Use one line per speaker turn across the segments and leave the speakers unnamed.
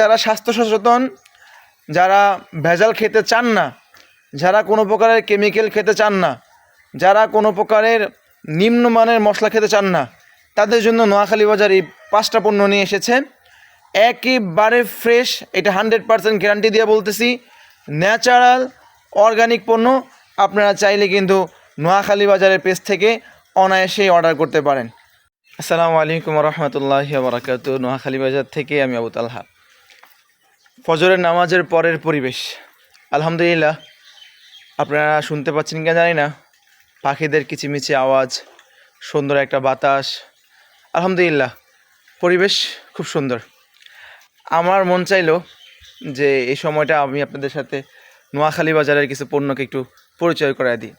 যারা স্বাস্থ্য সচেতন, যারা ভেজাল খেতে চান না, যারা কোনো প্রকারের কেমিক্যাল খেতে চান না, যারা কোনো প্রকারের নিম্নমানের মশলা খেতে চান না, তাদের জন্য নোয়াখালী বাজার এই পাঁচটা পণ্য নিয়ে এসেছে। একেবারে ফ্রেশ এটা হান্ড্রেড পার্সেন্ট গ্যারান্টি দিয়ে বলতেছি ন্যাচারাল অর্গানিক পণ্য আপনারা চাইলে কিন্তু নোয়াখালী বাজারের পেজ থেকে অনায়াসেই অর্ডার করতে পারেন। আসসালামু আলাইকুম রহমতুল্লাহ বারাকাত নোয়াখালী বাজার থেকে আমি আবু তালহা। ফজরের নামাজের পরের পরিবেশ। আলহামদুলিল্লাহ, আপনারা শুনতে পাচ্ছেন কিনা জানি না। পাখিদের কিচিমিচি আওয়াজ, সুন্দর একটা বাতাস। আলহামদুলিল্লাহ, পরিবেশ খুব সুন্দর। আমার মন চাইলো যে এই সময়টা আমি আপনাদের সাথে নোয়াখালী বাজারের কিছু পণ্যকে একটু পরিচয় করায় দিই।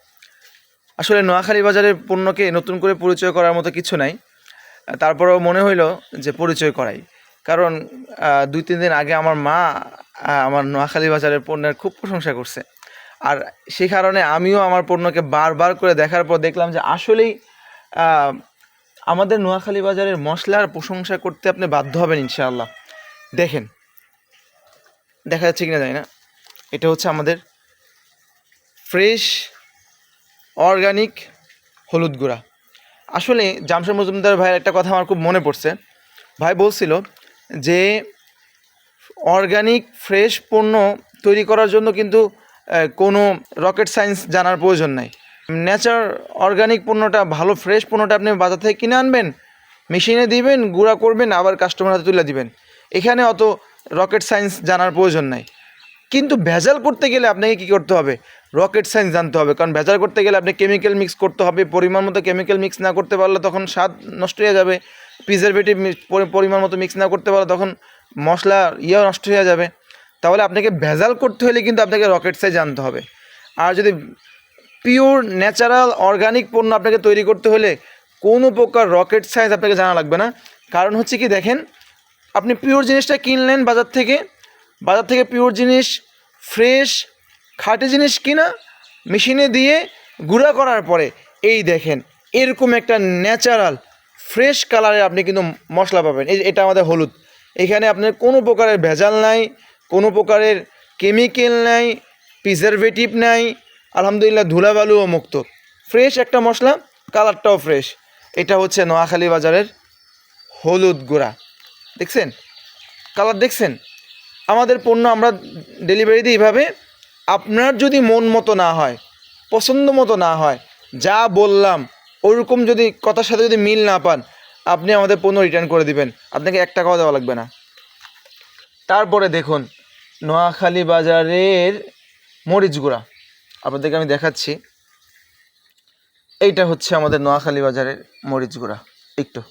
আসলে নোয়াখালী বাজারের পণ্যকে নতুন করে পরিচয় করার মতো কিছু নাই। তারপরেও মনে হইল যে পরিচয় করাই। কারণ দুই, তিন দিন আগে আমার মা আমার নোয়াখালী বাজারের পণ্যের খুব প্রশংসা করছে। আর সেই কারণে আমিও আমার পণ্যকে বারবার করে দেখার পর দেখলাম যে আসলেই আমাদের নোয়াখালী বাজারের মশলার প্রশংসা করতে আপনি বাধ্য হবেন ইনশাআল্লাহ। দেখেন, দেখা যাচ্ছে কিনা জানি না। এটা হচ্ছে আমাদের ফ্রেশ, অর্গানিক হলুদ গুঁড়া। আসলে জামশেদ মজুমদার ভাইয়ের একটা কথা আমার খুব মনে পড়ছে। ভাই বলছিল যে অর্গানিক ফ্রেশ পণ্য তৈরি করার জন্য কিন্তু কোনো রকেট সায়েন্স জানার প্রয়োজন নাই। ন্যাচার অর্গানিক পণ্যটা, ভালো ফ্রেশ পণ্যটা আপনি বাজার থেকে কিনে আনবেন মেশিনে দিবেন, গুঁড়া করবেন, আবার কাস্টমার হাতে তুলে দিবেন। এখানে অত রকেট সায়েন্স জানার প্রয়োজন নাই। কিন্তু ভেজাল করতে গেলে আপনাকে কী করতে হবে? রকেট সায়েন্স জানতে হবে। কারণ ভেজাল করতে গেলে আপনি কেমিক্যাল মিক্স করতে হবে। পরিমাণ মতো কেমিক্যাল মিক্স না করতে পারলে তখন স্বাদ নষ্ট হয়ে যাবে। প্রিজারভেটিভ পরিমাণ মতো মিক্স না করতে পারলে তখন মশলা ইয়েও নষ্ট হয়ে যাবে। তাহলে আপনাকে ভেজাল করতে হলে কিন্তু আপনাকে রকেট সাইজ জানতে হবে। আর যদি পিওর ন্যাচারাল অর্গানিক পণ্য আপনাকে তৈরি করতে হলে কোনো প্রকার রকেট সাইজ আপনাকে জানা লাগবে না। কারণ হচ্ছে কি দেখেন, আপনি পিওর জিনিসটা কিনলেন বাজার থেকে বাজার থেকে পিওর জিনিস ফ্রেশ খাঁটি জিনিস কিনা মেশিনে দিয়ে গুঁড়া করার পরে, এই দেখেন, এরকম একটা ন্যাচারাল ফ্রেশ কালারে আপনি কিন্তু মশলা পাবেন। এই এটা আমাদের হলুদ। এখানে আপনার কোনো প্রকারের ভেজাল নাই, কোনো প্রকারের কেমিক্যাল নাই প্রিজারভেটিভ নাই, আলহামদুলিল্লাহ ধুলাবালুও মুক্ত। ফ্রেশ একটা মশলা কালারটাও ফ্রেশ এটা হচ্ছে নোয়াখালী বাজারের হলুদ গুঁড়া। দেখছেন? কালার দেখছেন? আমাদের পণ্য আমরা ডেলিভারি দিই এইভাবে আপনার যদি মন মতো না হয়, পছন্দ মতো না হয়, যা বললাম, ওরকম যদি কথার সাথে যদি মিল না পান, আপনি আমাদের পণ্য রিটার্ন করে দিবেন। আপনাকে এক টাকাও দেওয়া লাগবে না। তারপরে দেখুন, নোয়াখালী বাজারের মরিচ গুঁড়া। আপনাদেরকে আমি দেখাচ্ছি। এইটা হচ্ছে আমাদের নোয়াখালী বাজারের মরিচ গুঁড়া। একটু।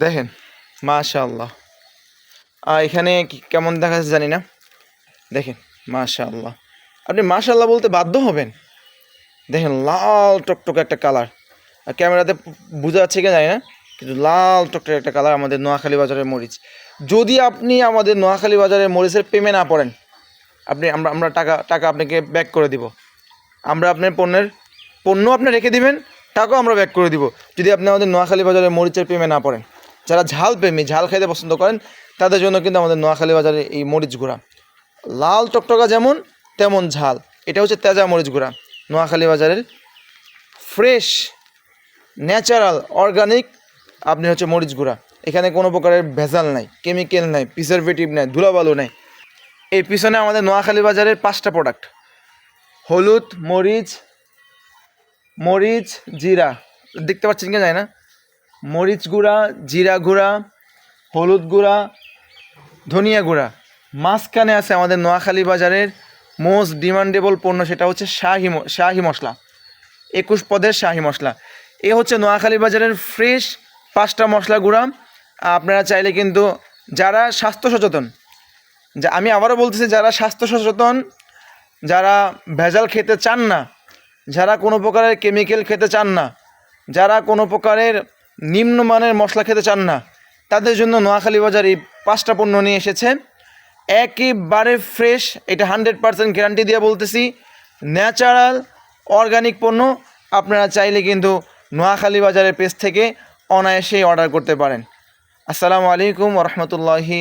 দেখেন, মাশাআল্লাহ। আর এখানে কি- কেমন দেখা যাচ্ছে জানি না। দেখেন, মাশাআল্লাহ। আপনি মাশাআল্লাহ বলতে বাধ্য হবেন? দেখেন, লাল টকটক একটা কালার। আর ক্যামেরাতে বোঝা যাচ্ছে কিনা জানি না, কিন্তু লাল টকটক একটা কালার আমাদের নোয়াখালী বাজারের মরিচ। যদি আপনি আমাদের নোয়াখালী বাজারের মরিচের পেমে না পড়েন, আপনি, আমরা আমরা টাকা টাকা আপনাকে ব্যাক করে দিব। আমরা আপনার পণ্যের পণ্য আপনি রেখে দিবেন, টাকাও আমরা ব্যাক করে দিব। যদি আপনি আমাদের নোয়াখালী বাজারের মরিচের প্রেমে না পড়েন। যারা ঝাল প্রেমী, ঝাল খাইতে পছন্দ করেন, তাদের জন্য কিন্তু আমাদের নোয়াখালী বাজারে এই মরিচ গুঁড়া। লাল টকটকা যেমন, তেমন ঝাল। এটা হচ্ছে তেজা মরিচ গুঁড়া। নোয়াখালী বাজারের ফ্রেশ, ন্যাচারাল, অর্গানিক, আপনি হচ্ছে মরিচ গুঁড়া। এখানে কোনো প্রকারের ভেজাল নাই, কেমিক্যাল নাই প্রিজারভেটিভ নাই, ধুলাবালু নাই। এই পিছনে আমাদের নোয়াখালী বাজারের পাঁচটা প্রোডাক্ট হলুদ, মরিচ মরিচ, জিরা। দেখতে পাচ্ছেন কি যায় না? মরিচ গুঁড়া, জিরা গুঁড়া, হলুদ গুঁড়া, ধনিয়া গুঁড়া। মাঝখানে আছে আমাদের নোয়াখালী বাজারের মোস্ট ডিমান্ডেবল পণ্য, সেটা হচ্ছে শাহি শাহি মশলা। একুশ পদের শাহি মশলা। এ হচ্ছে নোয়াখালী বাজারের ফ্রেশ পাঁচটা মশলা গুঁড়া। আপনারা চাইলে কিন্তু যারা স্বাস্থ্য সচেতন, যা আমি আবারও বলতেছি, যারা স্বাস্থ্য সচেতন, যারা ভেজাল খেতে চান না, যারা কোনো প্রকারের কেমিক্যাল খেতে চান না, যারা কোনো প্রকারের নিম্নমানের মশলা খেতে চান না। তাদের জন্য নোয়াখালী বাজার এই পাঁচটা পণ্য নিয়ে এসেছে। একেবারে ফ্রেশ, এটা হান্ড্রেড পারসেন্ট গ্যারান্টি দিয়ে বলতেছি। ন্যাচারাল, অর্গানিক পণ্য, আপনারা চাইলে কিন্তু নোয়াখালী বাজারের পেজ থেকে অনায়াসেই অর্ডার করতে পারেন। আসসালামু আলাইকুম রহমতুল্লাহি